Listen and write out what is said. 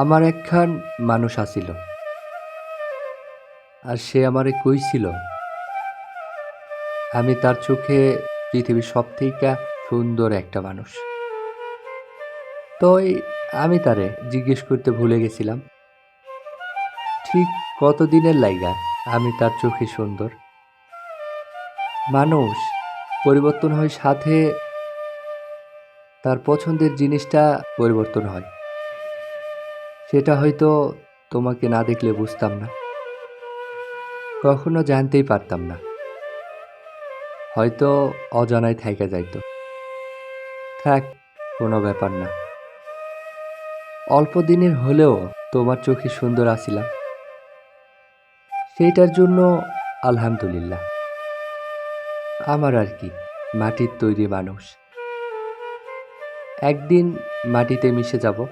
আমার একখান মানুষ আসিল আর সে আমারে কইছিল, আমি তার চোখে পৃথিবীর সব থেকে সুন্দর একটা মানুষ। তই, আমি তারে জিজ্ঞেস করতে ভুলে গেছিলাম, ঠিক কতদিনের লাইগা আমি তার চোখে সুন্দর? মানুষ পরিবর্তন হয় সাথে তার পছন্দের জিনিসটা পরিবর্তন হয়। সেটা হয়তো তোমাকে না দেখলে বুঝতাম না। কখনো জানতেই পারতাম না। হয়তো অজানায় থাইকা যাইতো। থাক, কোনো ব্যাপার না। অল্প দিনের হলেও তোমার চোখে সুন্দর আসিলাম সেইটার জন্য আলহামদুলিল্লাহ। আমার আর কি, মাটির তৈরি মানুষ। একদিন মাটিতে মিশে যাব।